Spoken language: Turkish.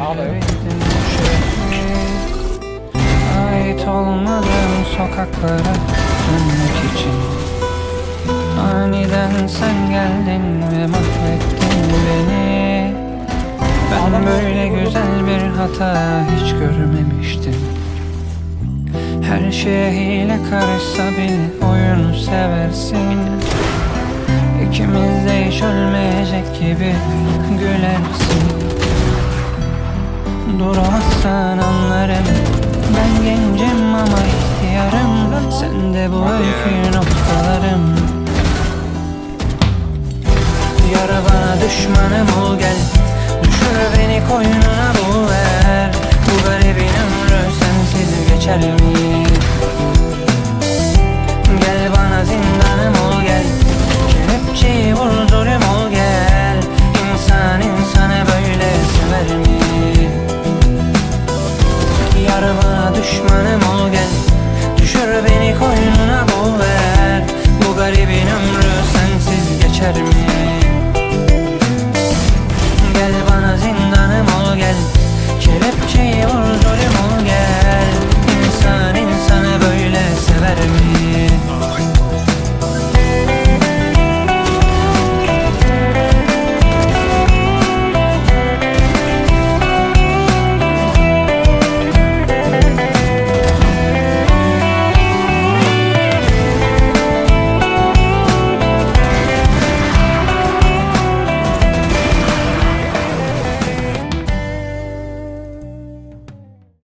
bu şehri Ait olmadığım sokaklara dönmek için. Aniden sen geldin ve mahvettin beni. Ben böyle güzel bir hata hiç görmemiştim. Her şeye hile karışsa bile oyunu seversin gibi gülersin. Duramazsan anlarım. Ben gencim ama ihtiyarım. Sen de bu öykü noktalarım. Yara bana düşmanım ol gel. Düşür beni koynuna bul ver. Bu garibin ömrü sensiz geçer mi? düşmanım ol gel. Düşür beni koynuna bul ver. Bu garibin ömrü sensiz geçer mi? Gel bana zindanım ol gel. Kelepçeyi vurdum